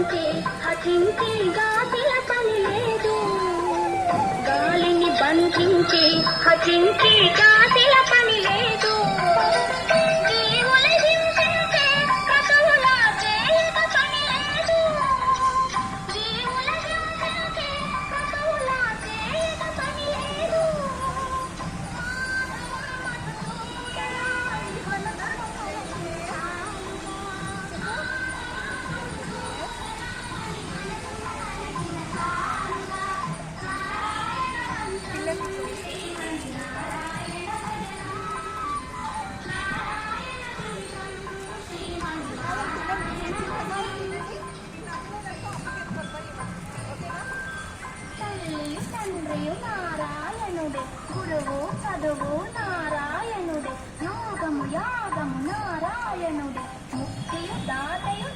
హసించే హసించే గాసిల పని లేదు. గాలిని బంధించే హసించే గురువు చదువు నారాయణుడే. యోగము యాగము నారాయణుడే. ముక్తి దాతయు